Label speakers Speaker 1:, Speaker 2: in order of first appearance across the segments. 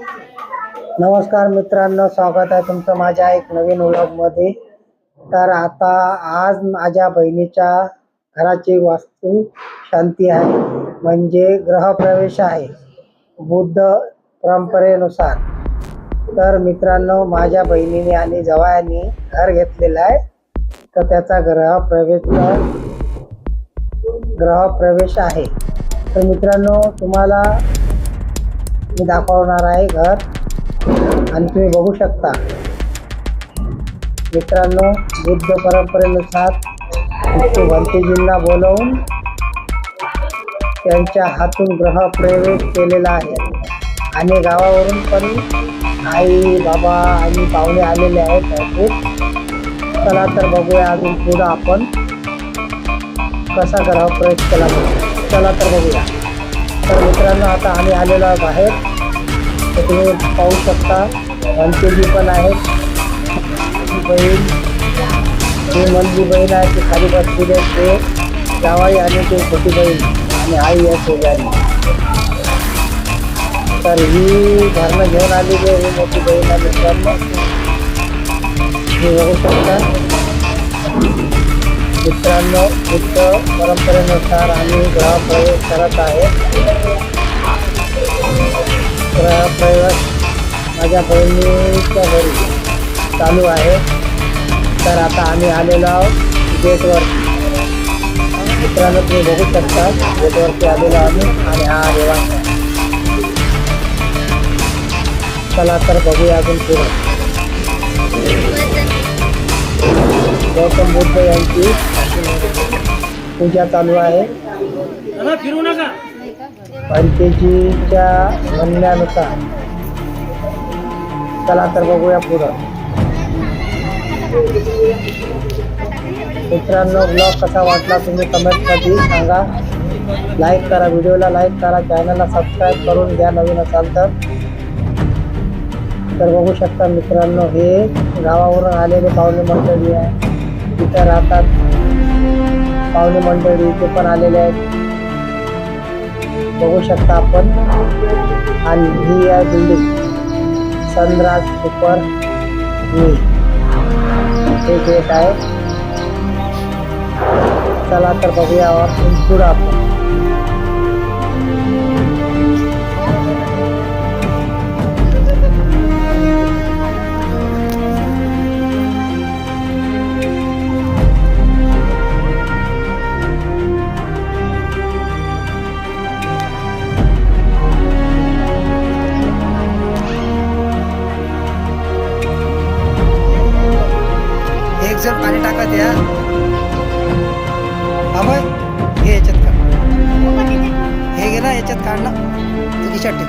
Speaker 1: नमस्कार मित्रांनो स्वागत आहे तुमचं माझ्या एक नवीन मध्ये तर आता आज माझ्या बहिणीच्या घराची वास्तू शांती आहे म्हणजे ग्रहप्रवेश आहे बुद्ध परंपरेनुसार. तर मित्रांनो माझ्या बहिणीने आणि जवायांनी घर घेतलेलं आहे. तर त्याचा ग्रहप्रवेश ग्रहप्रवेश आहे. तर मित्रांनो तुम्हाला मी दाखवणार आहे घर. आणि तुम्ही बघू शकता. मित्रांनो बुद्ध परंपरेनुसार विष्णू बोलवून त्यांच्या हातून ग्रहप्रवेश केलेला आहे. आणि गावावरून पण आई बाबा आणि पाहुणे आलेले आहेत भरपूर. चला तर बघूया अजून पुढं आपण कसा ग्रहप्रवेश केला. चला तर बघूया. तर मित्रांनो आता आम्ही आलेलो आहे बाहेर. तर तुम्ही पाहू शकता भंतेजी पण आहेत ती बहीण जी बहीण आहे ती खाली बसलेली आहे ते जावाई आणि ते छोटी बहीण आणि आई या शेजारी. तर ही घरनं घेऊन आलेली आहे ही मोठी बहीण आहे मित्रांनो. तुम्ही बघू शकता. मित्रांनो बुद्ध परंपरेनुसार आम्ही ग्रहप्रवेश करत आहे. ग्रहप्रवेश माझ्या बहिणीच्या घरी चालू आहे. तर आता आम्ही आलेलो आहोत गेटवर मित्रांनो तुम्ही बघू शकता गेटवरती आलेलो आम्ही आणि हा देवा. चला तर बघूया अजून पुढे. गौतम बुद्ध यांची पूजा चालू आहे. पंतेजीच्या म्हणण्यानुसार. चला तर बघूया पुढं. मित्रांनो ब्लॉग कसा वाटला तुम्ही कमेंटमध्ये सांगा. लाईक करा व्हिडिओला लाईक करा चॅनलला सबस्क्राईब करून द्या नवीन असाल तर. तर बघू शकता मित्रांनो हे गावावरून आलेले पाहुणे मंडळी आहे. इथं राहतात. पाहुणे मंडळी इथे पण आलेले आहेत. बघू शकता आपण. आणि ही आहे बिल्डिंग. सनराज सुपर मी. हे गेट आहे. चला तर बघूया आपण पुढं आपण. खिशात ठेव.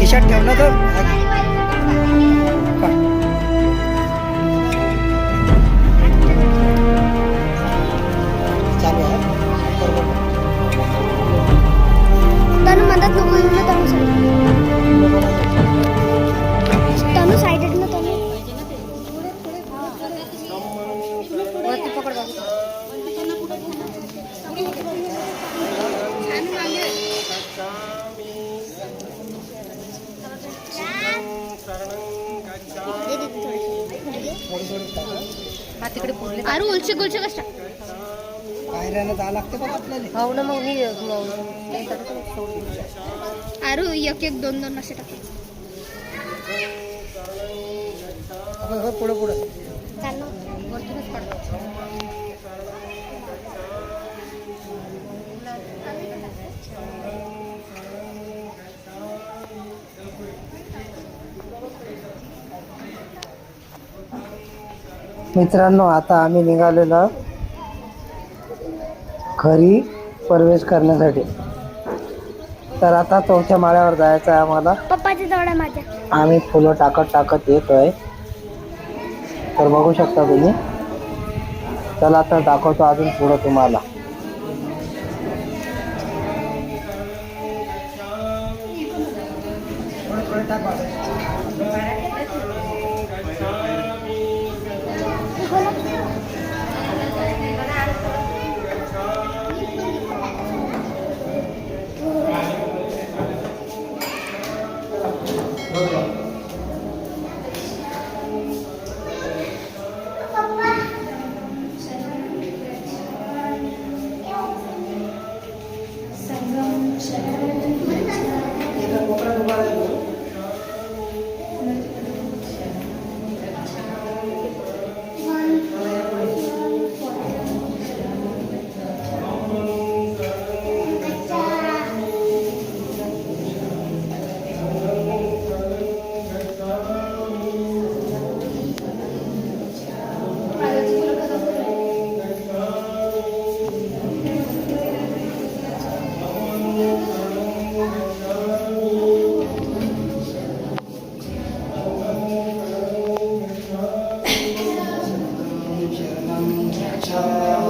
Speaker 1: खिशात ठेव ना तर
Speaker 2: गुलचे कशा
Speaker 1: बाहेर जावं लागते बघ आपल्याला.
Speaker 2: हो ना मग मी अरे एक एक दोन दोन असे टाक.
Speaker 1: हो, हो, पुढं पुढं. मित्रांनो आता आम्ही निघालेलो घरी प्रवेश करण्यासाठी. तर आता चौथ्या माळ्यावर जायचं आहे आम्हाला आम्ही फुलं टाकत टाकत येतोय. तर बघू शकता तुम्ही. चला तर दाखवतो अजून पुढं तुम्हाला. child.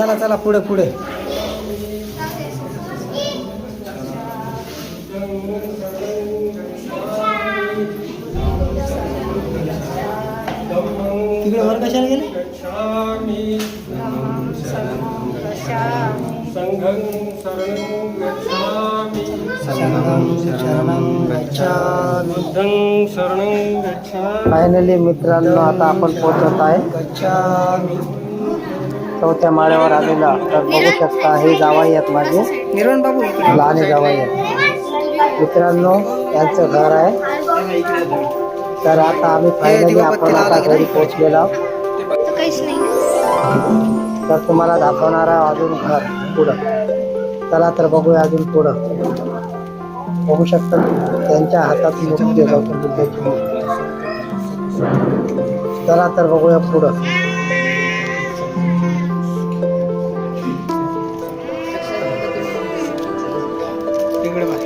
Speaker 1: चला चला पुढे पुढे. तिकडे वर कशाला गेले?
Speaker 3: संघं शरणं गच्छामि.
Speaker 1: शरणं शरणं गच्छामि
Speaker 3: बुद्धं शरणं गच्छामि
Speaker 1: फायनली मित्रांनो आता आपण पोहोचत आहे. चौथ्या माळ्यावर आलेला तर बघू शकता हे जावाई आहेत माझे
Speaker 4: बाबू इकडे
Speaker 1: लहाने जावाई आहेत. मित्रांनो यांचं घर आहे. तर आता आम्ही फायनली आपण आता घरी पोहोचलेलो आहोत.
Speaker 2: तर काहीच नाही.
Speaker 1: तर तुम्हाला दाखवणार आहे अजून घर पुढं. चला तर बघूया अजून पुढं. बघू शकता त्यांच्या हातात मूर्ती आहे गौतम बुद्धाची मूर्ती. चला तर बघूया पुढं.
Speaker 4: तिकडे बघ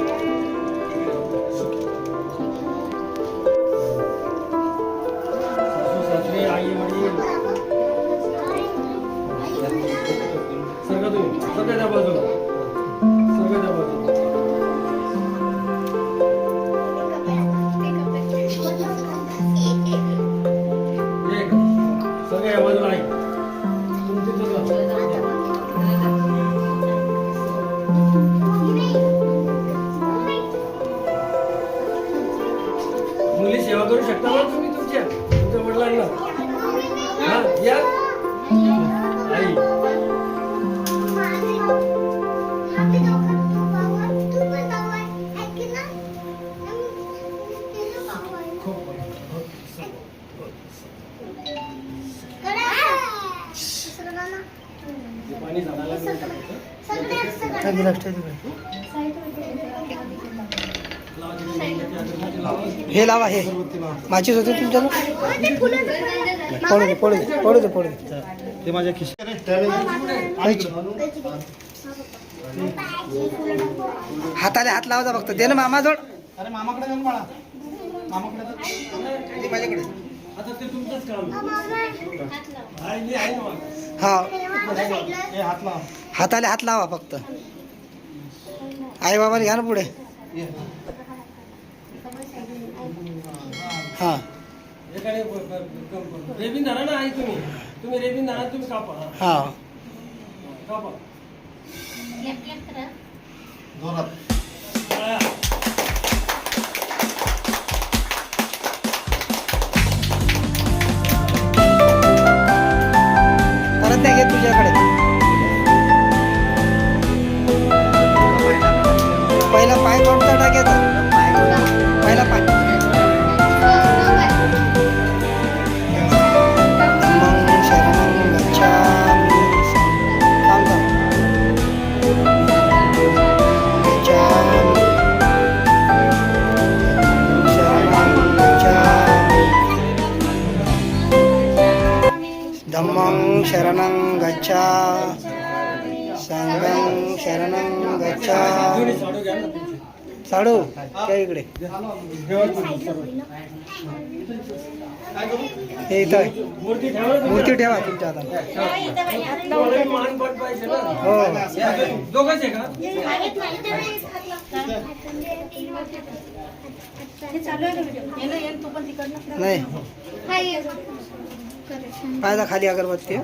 Speaker 3: सगळं तुम्ही सगळं त्या बाजूला सगळं त्या बाजूला एक बाजूला आहे. शकता. ना तुम्ही तुमच्या तुमच्या वडिलांना. हा या. आई. पाणी झाडाला नाही टाकायचं.
Speaker 1: ठेव गिलास, ठेव तिकडे. हे लावा हे. माझीच होती तुमच्याला पडू दे पडू दे पडू दे पडू दे.
Speaker 5: ते माझ्या खिशात
Speaker 1: हाताले हात लावायचा फक्त. दे ना मामा जोड
Speaker 5: अरे मामाकडे जाऊन बाळा. मामाकडे माझ्याकडे.
Speaker 1: हा.
Speaker 5: हे हात लाव.
Speaker 1: हाताले हात लावा फक्त. आई बाबाला घ्या ना पुढे.
Speaker 5: ये.
Speaker 1: हा.
Speaker 3: एकाने रेबीन धरा ना आई तुम्ही. तुम्ही रेबीन धरा तुम्ही कापा. हा,
Speaker 1: हा
Speaker 3: कापा
Speaker 5: जोरात.
Speaker 1: धम्मं शरणं गच्छा। संगं शरणं गच्छा।
Speaker 3: साडू
Speaker 1: त्या इकडे? हे इथं
Speaker 3: मूर्ती ठेवा
Speaker 1: तुमच्या हो. नाही. पायदा खाली अगरबत्ती.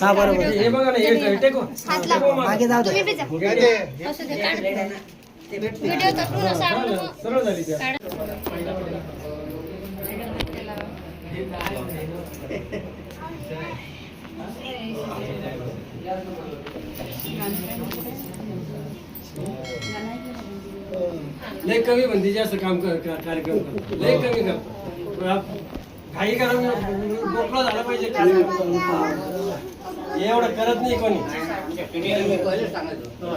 Speaker 1: हा बरोबर मागे. जाऊ दे.
Speaker 3: लय कमी म्हणते जास्त काम कर कार्यक्रम कर. लय कमी करतो काही कारण मोकळा झाला पाहिजे. एवढं करत नाही कोणी.
Speaker 6: सांगायचं सांगायचो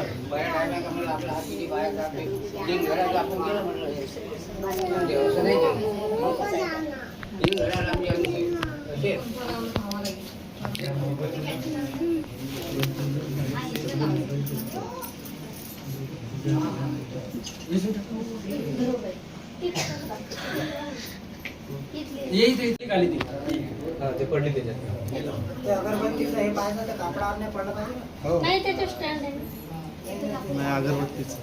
Speaker 6: ते असं नाही केलं. तीन घरात आम्ही आम्ही असे
Speaker 3: ये इथे इथे खाली ती
Speaker 5: ते अगरबत्तीचं हे पाहिजे तर कापडा आणण्या पडलं पाहिजे ना.
Speaker 2: हो.
Speaker 7: नाही त्याचं स्टँड आहे.
Speaker 2: नाही अगरबत्तीच.